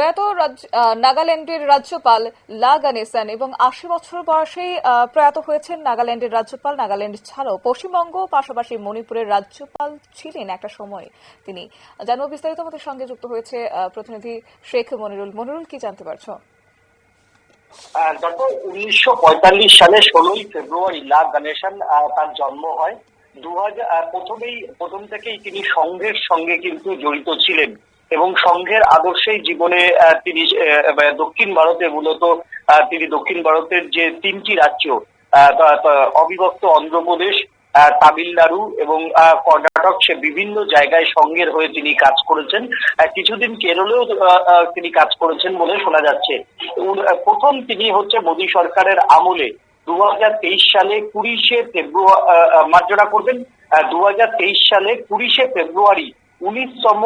প্রয়াত নাগাল্যান্ডের রাজ্যপাল লা গানেসান এবং আশি বছর বয়সেই প্রয়াত হয়েছেন নাগাল্যান্ডের রাজ্যপাল, নাগাল্যান্ড ছাড়াও পশ্চিমবঙ্গ, পাশাপাশি মণিপুরের রাজ্যপাল ছিলেন একটা সময় তিনি। জানব বিস্তারিত আমাদের সঙ্গে যুক্ত হয়েছে প্রতিনিধি শেখ মনিরুল। মনিরুল, কি জানতে পারছ? গত উনিশশো পঁয়তাল্লিশ সালে ষোলোই ফেব্রুয়ারি লা গণেশন তার জন্ম হয়। দু হাজার প্রথমেই, প্রথম থেকেই তিনি সংঘের সঙ্গে কিন্তু জড়িত ছিলেন। এবং সংঘের আদর্শেই জীবনে তিনি দক্ষিণ ভারতে মূলত তিনি দক্ষিণ ভারতের যে তিনটি রাজ্য অবিভক্ত অন্ধ্রপ্রদেশ তামিলনাড়ু এবং কর্ণাটক, সে বিভিন্ন জায়গায় সংঘের হয়ে তিনি কাজ করেছেন। কিছুদিন কেরলেও তিনি কাজ করেছেন বলে শোনা যাচ্ছে। প্রথম তিনি হচ্ছে মোদী সরকারের আমলে দু হাজার তেইশ সালে কুড়িশে ফেব্রুয়ারি মার্জনা করবেন। দু হাজার তেইশ সালে কুড়িশে ফেব্রুয়ারি উনিশতম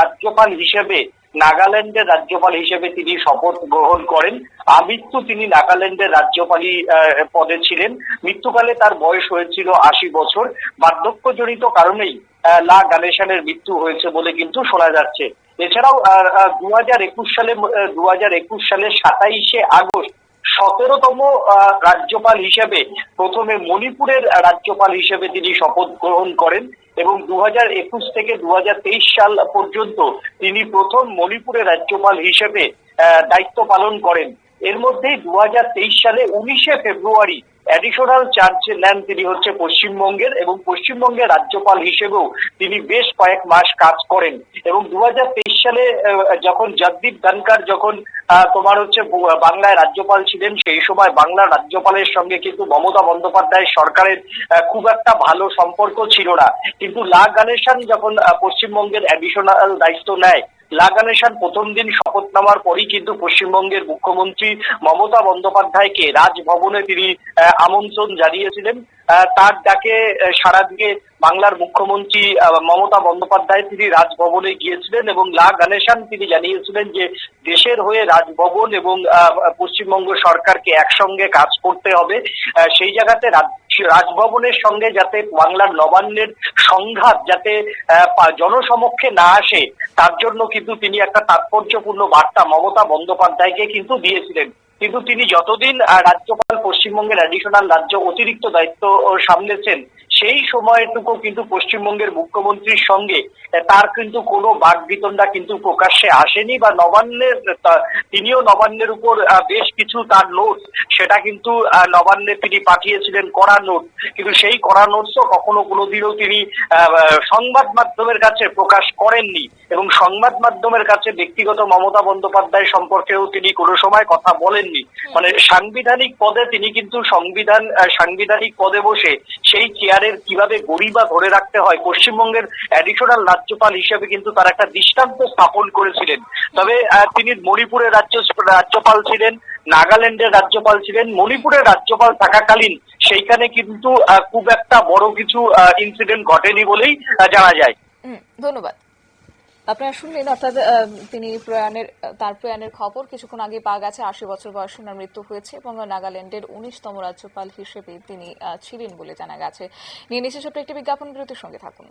রাজ্যপাল হিসেবে নাগাল্যান্ডের রাজ্যপাল হিসেবে তিনি শপথ গ্রহণ করেন। আমৃত্যু তিনি নাগাল্যান্ডের রাজ্যপালই পদে ছিলেন। মৃত্যুকালে তার বয়স হয়েছিল আশি বছর। বার্ধক্যজনিত কারণেই লা গানেশনের মৃত্যু হয়েছে বলে কিন্তু শোনা যাচ্ছে। এছাড়াও দু হাজার একুশ সালে দু হাজার একুশ সালের সাতাইশে আগস্ট সতেরোতম রাজ্যপাল হিসেবে প্রথমে মণিপুরের রাজ্যপাল হিসেবে তিনি শপথ গ্রহণ করেন এবং দু একুশ থেকে দু হাজার তেইশ সাল পর্যন্ত তিনি প্রথম মণিপুরের রাজ্যপাল হিসেবে দায়িত্ব পালন করেন। এর মধ্যেই দু সালে উনিশে ফেব্রুয়ারি অ্যাডিশনাল চার্জ নেন তিনি হচ্ছে পশ্চিমবঙ্গের এবং পশ্চিমবঙ্গের রাজ্যপাল হিসেবেও তিনি বেশ কয়েক মাস কাজ করেন। এবং দুহাজার তেইশ সালে যখন জগদীপ ধনকর যখন তোমার হচ্ছে বাংলায় রাজ্যপাল ছিলেন, সেই সময় বাংলার রাজ্যপালের সঙ্গে কিন্তু মমতা বন্দ্যোপাধ্যায় সরকারের খুব একটা ভালো সম্পর্ক ছিল না। কিন্তু লা গণেশন যখন পশ্চিমবঙ্গের অ্যাডিশনাল দায়িত্ব নেয় লাগানেশন প্রথম দিন শপথ নেওয়ার পরই কিন্তু পশ্চিমবঙ্গের মুখ্যমন্ত্রী মমতা বন্দ্যোপাধ্যায়কে রাজভবনে তিনি আমন্ত্রণ জানিয়েছিলেন। তার ডাকে সারা দিয়ে বাংলার মুখ্যমন্ত্রী মমতা বন্দ্যোপাধ্যায় তিনি রাজভবনে গিয়েছিলেন এবং লা গণেশন তিনি জানিয়েছিলেন যে দেশের হয়ে রাজভবন এবং পশ্চিমবঙ্গ সরকারকে একসঙ্গে কাজ করতে হবে। সেই জায়গাতে রাজ- রাজভবনের সঙ্গে যাতে বাংলার নবান্নের সংঘাত যাতে জনসমক্ষে না আসে তার জন্য কিন্তু তিনি একটা তাৎপর্যপূর্ণ বার্তা মমতা বন্দ্যোপাধ্যায়কে কিন্তু দিয়েছিলেন। কিন্তু তিনি যতদিন রাজ্যপাল পশ্চিমবঙ্গের অ্যাডিশনাল রাজ্য অতিরিক্ত দায়িত্ব সামলেছেন সেই সময়টুকু কিন্তু পশ্চিমবঙ্গের মুখ্যমন্ত্রীর সঙ্গে তার কিন্তু কোনো বাকবিতণ্ডা কিন্তু প্রকাশ্যে আসেনি বা নবান্নের তিনিও নবান্নের উপর বেশ কিছু তার নোট সেটা কিন্তু নবান্নে তিনি পাঠিয়েছিলেন কড়া নোট কিন্তু সেই কড়া নোটসও কখনো কোনোদিনও তিনি সংবাদ মাধ্যমের কাছে প্রকাশ করেননি এবং সংবাদ মাধ্যমের কাছে ব্যক্তিগত মমতা বন্দ্যোপাধ্যায় সম্পর্কেও তিনি কোনো সময় কথা বলেননি। মানে সাংবিধানিক পদে তিনি কিন্তু সংবিধান সাংবিধানিক পদে বসে সেই চেয়ারের কীভাবে গরিবা ধরে রাখতে হয়, পশ্চিমবঙ্গের অ্যাডিশনাল রাজ্যপাল হিসেবে কিন্তু তার একটা দৃষ্টান্ত স্থাপন করেছিলেন। তবে তিনি মণিপুরের রাজ্য, রাজ্যপাল ছিলেন, নাগাল্যান্ডের রাজ্যপাল ছিলেন, মণিপুরের রাজ্যপাল থাকাকালীন সেইখানে কিন্তু খুব একটা বড় কিছু ইনসিডেন্ট ঘটেনি বলেই জানা যায়। ধন্যবাদ। আপনারা শুনলেন, অর্থাৎ তিনি প্রয়াণের, তার প্রয়াণের খবর। কিছুক্ষণ আগে পাওয়া গেছে, আশি বছর বয়সে ওনার মৃত্যু হয়েছে এবং নাগাল্যান্ডের উনিশতম রাজ্যপাল হিসেবে তিনি ছিলেন বলে জানা গেছে। নিয়ে ছোট্ট একটি বিজ্ঞাপন বিরতির সঙ্গে থাকুন।